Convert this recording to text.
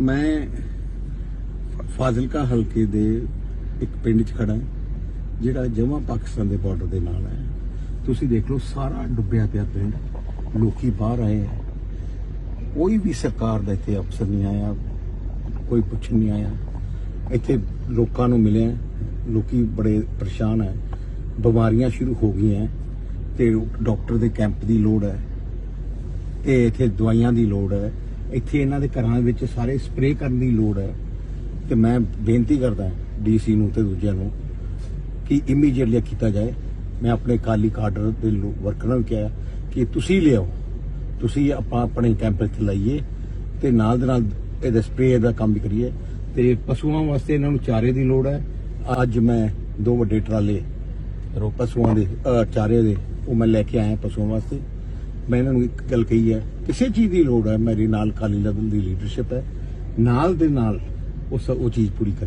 ਮੈਂ ਫਾਜ਼ਿਲਕਾ ਹਲਕੇ ਦੇ ਇੱਕ ਪਿੰਡ 'ਚ ਖੜਾ ਜਿਹੜਾ ਜਮਾ ਪਾਕਿਸਤਾਨ ਦੇ ਬਾਰਡਰ ਦੇ ਨਾਲ ਹੈ। ਤੁਸੀਂ ਦੇਖ ਲਓ, ਸਾਰਾ ਡੁੱਬਿਆ ਪਿਆ ਪਿੰਡ। ਲੋਕੀ ਬਾਹਰ ਆਏ ਹੈ ਕੋਈ ਵੀ ਸਰਕਾਰ ਦਾ ਇੱਥੇ ਅਫਸਰ ਨਹੀਂ ਆਇਆ, ਕੋਈ ਪੁੱਛਣ ਨਹੀਂ ਆਇਆ। ਇੱਥੇ ਲੋਕਾਂ ਨੂੰ ਮਿਲਿਆ ਲੋਕੀ ਬੜੇ ਪਰੇਸ਼ਾਨ ਹੈ। ਬਿਮਾਰੀਆਂ ਸ਼ੁਰੂ ਹੋ ਗਈਆਂ ਤੇ ਡਾਕਟਰ ਦੇ ਕੈਂਪ ਦੀ ਲੋੜ ਹੈ ਤੇ ਇੱਥੇ ਦਵਾਈਆਂ ਦੀ ਲੋੜ ਹੈ। ਇੱਥੇ ਇਹਨਾਂ ਦੇ ਘਰਾਂ ਵਿੱਚ ਸਾਰੇ ਸਪਰੇਅ ਕਰਨ ਦੀ ਲੋੜ ਹੈ। ਤੇ ਮੈਂ ਬੇਨਤੀ ਕਰਦਾ ਡੀਸੀ ਨੂੰ ਤੇ ਦੂਜਿਆਂ ਨੂੰ ਕਿ ਇਮੀਡੀਏਟਲੀ ਕੀਤਾ ਜਾਏ। ਮੈਂ ਆਪਣੇ ਕਾਲੀ ਕਾਡਰ ਦੇ ਵਰਕਰਾਂ ਨੂੰ ਕਿਹਾ ਕਿ ਤੁਸੀਂ ਲਿਆਓ। ਤੁਸੀਂ ਆਪਾਂ ਆਪਣੇ ਕੈਂਪ ਇੱਥੇ ਲਾਈਏ ਤੇ ਨਾਲ ਦੇ ਨਾਲ ਇਹਦਾ ਸਪਰੇਅ ਦਾ ਕੰਮ ਵੀ ਕਰੀਏ। ਤੇ ਪਸ਼ੂਆਂ ਵਾਸਤੇ ਇਹਨਾਂ ਨੂੰ ਚਾਰੇ ਦੀ ਲੋੜ ਹੈ। ਅੱਜ ਮੈਂ ਦੋ ਵੱਡੇ ਟਰਾਲੇ ਰੋ ਪਸ਼ੂਆਂ ਦੇ ਚਾਰੇ ਦੇ ਉਹ ਮੈਂ ਲੈ ਕੇ ਆਇਆ ਪਸ਼ੂਆਂ ਵਾਸਤੇ। ਮੈਂ ਇਹਨਾਂ ਨੂੰ ਇੱਕ ਗੱਲ ਕਹੀ ਹੈ, ਕਿਸੇ ਚੀਜ਼ ਦੀ ਲੋੜ ਹੈ, ਮੇਰੇ ਨਾਲ ਕਾਲੀ ਦਲ ਦੀ ਲੀਡਰਸ਼ਿਪ ਹੈ, ਨਾਲ ਦੇ ਨਾਲ ਉਸ ਉਹ ਚੀਜ਼ ਪੂਰੀ ਕਰੇ।